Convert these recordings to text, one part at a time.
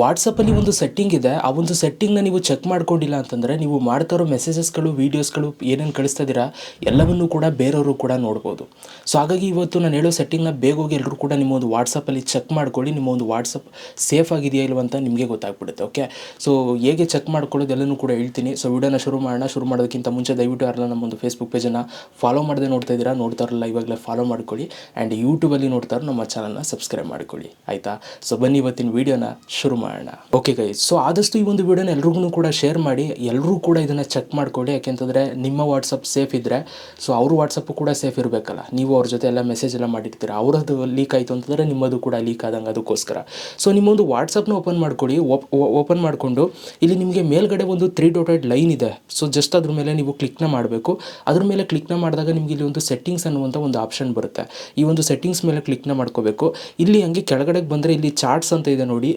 ವಾಟ್ಸಪ್ಪಲ್ಲಿ ಒಂದು ಸೆಟ್ಟಿಂಗ್ ಇದೆ. ಆ ಒಂದು ಸೆಟ್ಟಿಂಗ್ನ ನೀವು ಚೆಕ್ ಮಾಡ್ಕೊಂಡಿಲ್ಲ ಅಂತಂದರೆ ನೀವು ಮಾಡ್ತಾ ಇರೋ ಮೆಸೇಜಸ್ಗಳು ವೀಡಿಯೋಸ್ಗಳು ಏನೇನು ಕಳಿಸ್ತಾ ಇದ್ದೀರಾ ಎಲ್ಲವನ್ನೂ ಕೂಡ ಬೇರೆಯವರು ಕೂಡ ನೋಡ್ಬೋದು. ಸೊ ಹಾಗಾಗಿ ಇವತ್ತು ನಾನು ಹೇಳೋ ಸೆಟ್ಟಿಂಗ್ನ ಬೇಗ ಹೋಗಿ ಎಲ್ಲರೂ ಕೂಡ ನಿಮ್ಮ ಒಂದು ವಾಟ್ಸಪ್ಪಲ್ಲಿ ಚೆಕ್ ಮಾಡ್ಕೊಳ್ಳಿ. ನಿಮ್ಮ ಒಂದು ವಾಟ್ಸಪ್ ಸೇಫ್ ಆಗಿದೆಯಾ ಇಲ್ವ ಅಂತ ನಿಮಗೆ ಗೊತ್ತಾಗ್ಬಿಡುತ್ತೆ ಓಕೆ ಸೊ ಹೇಗೆ ಚೆಕ್ ಮಾಡ್ಕೊಳ್ಳೋದು ಎಲ್ಲನೂ ಕೂಡ ಹೇಳ್ತೀನಿ. ಸೊ ವಿಡಿಯೋನ ಶುರು ಮಾಡೋಣ. ಶುರು ಮಾಡೋದಕ್ಕಿಂತ ಮುಂಚೆ ದಯವಿಟ್ಟು ಯಾರಲ್ಲ ನಮ್ಮ ಒಂದು ಫೇಸ್ಬುಕ್ ಪೇಜನ್ನು ಫಾಲೋ ಮಾಡದೆ ನೋಡ್ತಾ ಇದ್ದೀರಾ, ನೋಡ್ತಾ ಇರಲ್ಲ, ಇವಾಗಲೇ ಫಾಲೋ ಮಾಡ್ಕೊಳ್ಳಿ. ಆ್ಯಂಡ್ ಯೂಟ್ಯೂಬಲ್ಲಿ ನೋಡ್ತಾರೋ ನಮ್ಮ ಚಾನಲ್ನ ಸಬ್ಸ್ಕ್ರೈಬ್ ಮಾಡ್ಕೊಳ್ಳಿ, ಆಯಿತಾ? ಸೊ ಬನ್ನಿ ಇವತ್ತಿನ ವೀಡಿಯೋನ ಶುರು ಮಾಡೋಣ ಓಕೆ ಗೈ ಸೊ ಆದಷ್ಟು ಈ ಒಂದು ವಿಡಿಯೋನ ಎಲ್ರಿಗೂ ಕೂಡ ಶೇರ್ ಮಾಡಿ ಎಲ್ಲರೂ ಕೂಡ ಇದನ್ನು ಚೆಕ್ ಮಾಡ್ಕೊಳ್ಳಿ. ಯಾಕೆಂತಂದರೆ ನಿಮ್ಮ ವಾಟ್ಸಪ್ ಸೇಫ್ ಇದ್ದರೆ ಸೊ ಅವ್ರ ವಾಟ್ಸಪ್ಪು ಕೂಡ ಸೇಫ್ ಇರಬೇಕಲ್ಲ. ನೀವು ಅವ್ರ ಜೊತೆ ಎಲ್ಲ ಮೆಸೇಜ್ ಎಲ್ಲ ಮಾಡಿರ್ತೀರ, ಅವ್ರದ್ದು ಲೀಕ್ ಆಯಿತು ಅಂತಂದರೆ ನಿಮ್ಮದು ಕೂಡ ಲೀಕ್ ಆದಂಗೆ ಅದಕ್ಕೋಸ್ಕರ. ಸೊ ನಿಮ್ಮೊಂದು ವಾಟ್ಸಪ್ನ ಓಪನ್ ಮಾಡ್ಕೊಳ್ಳಿ. ಓಪನ್ ಮಾಡಿಕೊಂಡು, ಇಲ್ಲಿ ನಿಮಗೆ ಮೇಲ್ಗಡೆ ಒಂದು ತ್ರೀ ಡೋಟೆಡ್ ಲೈನ್ ಇದೆ. ಸೊ ಜಸ್ಟ್ ಅದ್ರ ಮೇಲೆ ನೀವು ಕ್ಲಿಕ್ನ ಮಾಡಬೇಕು. ಅದ್ರ ಮೇಲೆ ಕ್ಲಿಕ್ನ ಮಾಡಿದಾಗ ನಿಮಗೆ ಇಲ್ಲಿ ಒಂದು ಸೆಟ್ಟಿಂಗ್ಸ್ ಅನ್ನುವಂಥ ಒಂದು ಆಪ್ಷನ್ ಬರುತ್ತೆ. ಈ ಒಂದು ಸೆಟ್ಟಿಂಗ್ಸ್ ಮೇಲೆ ಕ್ಲಿಕ್ನ ಮಾಡ್ಕೋಬೇಕು. ಇಲ್ಲಿ ಹಂಗೆ ಕೆಳಗಡೆಗೆ ಬಂದರೆ ಇಲ್ಲಿ ಚಾರ್ಟ್ಸ್ ಅಂತ ಇದೆ ನೋಡಿ.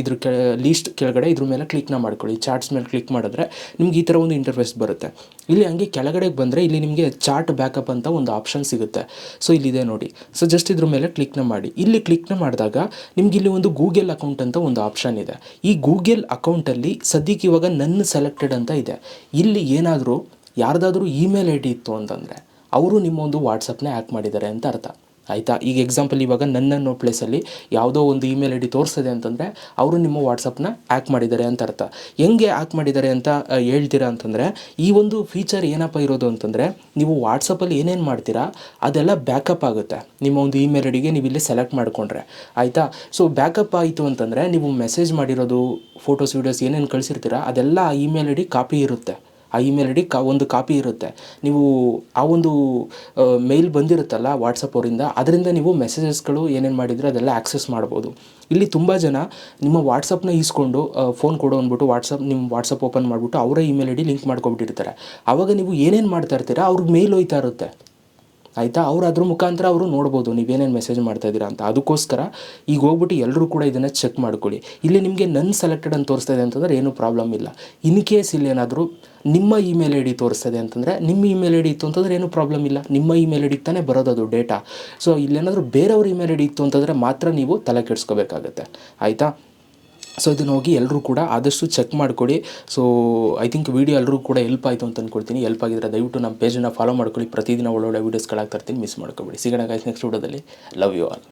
ಇದ್ರ ಕೆ ಲೀಸ್ಟ್ ಕೆಳಗಡೆ ಇದ್ರ ಮೇಲೆ ಕ್ಲಿಕ್ನ ಮಾಡ್ಕೊಳ್ಳಿ. ಚಾರ್ಟ್ಸ್ ಮೇಲೆ ಕ್ಲಿಕ್ ಮಾಡಿದ್ರೆ ನಿಮ್ಗೆ ಈ ಥರ ಒಂದು ಇಂಟರ್ಫೇಸ್ ಬರುತ್ತೆ. ಇಲ್ಲಿ ಹಂಗೆ ಕೆಳಗಡೆಗೆ ಬಂದರೆ ಇಲ್ಲಿ ನಿಮಗೆ ಚಾರ್ಟ್ ಬ್ಯಾಕಪ್ ಅಂತ ಒಂದು ಆಪ್ಷನ್ ಸಿಗುತ್ತೆ. ಸೊ ಇಲ್ಲಿದೆ ನೋಡಿ. ಸೊ ಜಸ್ಟ್ ಇದ್ರ ಮೇಲೆ ಕ್ಲಿಕ್ನ ಮಾಡಿ. ಇಲ್ಲಿ ಕ್ಲಿಕ್ನ ಮಾಡಿದಾಗ ನಿಮ್ಗೆ ಇಲ್ಲಿ ಒಂದು ಗೂಗಲ್ ಅಕೌಂಟ್ ಅಂತ ಒಂದು ಆಪ್ಷನ್ ಇದೆ. ಈ ಗೂಗಲ್ ಅಕೌಂಟಲ್ಲಿ ಸದ್ಯಕ್ಕೆ ಇವಾಗ ನನ್ನ ಸೆಲೆಕ್ಟೆಡ್ ಅಂತ ಇದೆ. ಇಲ್ಲಿ ಏನಾದರೂ ಯಾರ್ದಾದ್ರೂ ಇಮೇಲ್ ಐ ಡಿ ಇತ್ತು ಅಂತಂದರೆ, ಅವರು ನಿಮ್ಮ ಒಂದು ವಾಟ್ಸಪ್ನ ಆ್ಯಕ್ ಮಾಡಿದ್ದಾರೆ ಅಂತ ಅರ್ಥ. ಆಯಿತಾ? ಈಗ ಎಕ್ಸಾಂಪಲ್ ಇವಾಗ ನನ್ನನ್ನು ಪ್ಲೇಸಲ್ಲಿ ಯಾವುದೋ ಒಂದು ಇಮೇಲ್ ಐ ಡಿ ತೋರಿಸಿದೆ ಅಂತಂದರೆ ಅವರು ನಿಮ್ಮ ವಾಟ್ಸಪ್ನ ಆ್ಯಕ್ ಮಾಡಿದ್ದಾರೆ ಅಂತ ಅರ್ಥ. ಹೆಂಗೆ ಆ್ಯಕ್ ಮಾಡಿದ್ದಾರೆ ಅಂತ ಹೇಳ್ತೀರಾ ಅಂತಂದರೆ ಈ ಒಂದು ಫೀಚರ್ ಏನಪ್ಪ ಇರೋದು ಅಂತಂದರೆ ನೀವು ವಾಟ್ಸಪ್ಪಲ್ಲಿ ಏನೇನು ಮಾಡ್ತೀರಾ ಅದೆಲ್ಲ ಬ್ಯಾಕಪ್ ಆಗುತ್ತೆ. ನಿಮ್ಮ ಒಂದು ಇಮೇಲ್ ಐ ಡಿಗೆ ನೀವು ಇಲ್ಲಿ ಸೆಲೆಕ್ಟ್ ಮಾಡಿಕೊಂಡ್ರೆ. ಆಯಿತಾ? ಸೊ ಬ್ಯಾಕಪ್ ಆಯಿತು ಅಂತಂದರೆ ನೀವು ಮೆಸೇಜ್ ಮಾಡಿರೋದು ಫೋಟೋಸ್ ವೀಡಿಯೋಸ್ ಏನೇನು ಕಳಿಸಿರ್ತೀರಾ ಅದೆಲ್ಲ ಇಮೇಲ್ ಐ ಡಿ ಕಾಪಿ ಇರುತ್ತೆ. ಆ ಇಮೇಲ್ ಐ ಡಿ ಕಾ ಒಂದು ಕಾಪಿ ಇರುತ್ತೆ. ನೀವು ಆ ಒಂದು ಮೇಲ್ ಬಂದಿರುತ್ತಲ್ಲ ವಾಟ್ಸಪ್ ಅವರಿಂದ, ಅದರಿಂದ ನೀವು ಮೆಸೇಜಸ್ಗಳು ಏನೇನು ಮಾಡಿದರೆ ಅದೆಲ್ಲ ಆಕ್ಸೆಸ್ ಮಾಡ್ಬೋದು. ಇಲ್ಲಿ ತುಂಬ ಜನ ನಿಮ್ಮ ವಾಟ್ಸಪ್ನ ಈಸ್ಕೊಂಡು ಫೋನ್ ಕೊಡು ಅಂದ್ಬಿಟ್ಟು ವಾಟ್ಸಪ್ ನಿಮ್ಮ ವಾಟ್ಸಪ್ ಓಪನ್ ಮಾಡಿಬಿಟ್ಟು ಅವರ ಇಮೇಲ್ ಐ ಡಿ ಲಿಂಕ್ ಮಾಡ್ಕೊಬಿಟ್ಟಿರ್ತಾರೆ. ಆವಾಗ ನೀವು ಏನೇನು ಮಾಡ್ತಾ ಇರ್ತೀರಾ, ಅವ್ರಿಗೆ ಮೇಲ್ ಹೋಯ್ತಾ ಇರುತ್ತೆ. ಆಯಿತಾ? ಅವ್ರು ಅದ್ರ ಮುಖಾಂತರ ಅವರು ನೋಡ್ಬೋದು ನೀವೇನೇನು ಮೆಸೇಜ್ ಮಾಡ್ತಾ ಇದ್ದೀರಾ ಅಂತ. ಅದಕ್ಕೋಸ್ಕರ ಈಗ ಹೋಗ್ಬಿಟ್ಟು ಎಲ್ಲರೂ ಕೂಡ ಇದನ್ನು ಚೆಕ್ ಮಾಡ್ಕೊಳ್ಳಿ. ಇಲ್ಲಿ ನಿಮಗೆ ನನ್ನ ಸೆಲೆಕ್ಟೆಡ್ ಅಂತ ತೋರಿಸ್ತಾ ಇದೆ ಅಂತಂದರೆ ಏನೂ ಪ್ರಾಬ್ಲಮ್ ಇಲ್ಲ. ಇನ್ ಕೇಸ್ ಇಲ್ಲಿ ಏನಾದರೂ ನಿಮ್ಮ ಇಮೇಲ್ ಐ ಡಿ ತೋರಿಸ್ತದೆ ಅಂತಂದರೆ ನಿಮ್ಮ ಇಮೇಲ್ ಐ ಡಿ ಇತ್ತು ಅಂತಂದರೆ ಏನೂ ಪ್ರಾಬ್ಲಮ್ ಇಲ್ಲ. ನಿಮ್ಮ ಇಮೇಲ್ ಐ ಡಿಗೆ ತಾನೇ ಬರೋದು ಅದು ಡೇಟಾ ಸೊ ಇಲ್ಲೇನಾದರೂ ಬೇರೆಯವ್ರ ಇಮೇಲ್ ಐ ಡಿ ಇತ್ತು ಅಂತಂದರೆ ಮಾತ್ರ ನೀವು ತಲೆ ಕೆಡಿಸ್ಕೋಬೇಕಾಗತ್ತೆ. ಆಯಿತಾ? ಸೊ ಇದನ್ನು ಹೋಗಿ ಎಲ್ಲರೂ ಕೂಡ ಆದಷ್ಟು ಚೆಕ್ ಮಾಡ್ಕೊಳ್ಳಿ ಸೊ ಐ ಥಿಂಕ್ ವೀಡಿಯೋ ಎಲ್ಲರೂ ಕೂಡ ಹೆಲ್ಪ್ ಆಯಿತು ಅಂತ ಅಂದ್ಕೊಳ್ತೀನಿ ಹೆಲ್ಪ್ ಆಗಿದ್ರೆ ದಯವಿಟ್ಟು ನಮ್ಮ ಪೇಜನ್ನು ಫಾಲೋ ಮಾಡ್ಕೊಳ್ಳಿ. ಪ್ರತಿದಿನ ಒಳ್ಳೊಳ್ಳೆ ವೀಡಿಯೋಸ್ಗಳಾಗ್ತಾ ಇರ್ತೀನಿ. ಮಿಸ್ ಮಾಡ್ಕೊಬೇಡಿ. ಸಿಗೋಣ ಗಾಯ್ಸ್ ನೆಕ್ಸ್ಟ್ ವೀಡಿಯೋದಲ್ಲಿ ಲವ್ ಯು ಆಲ್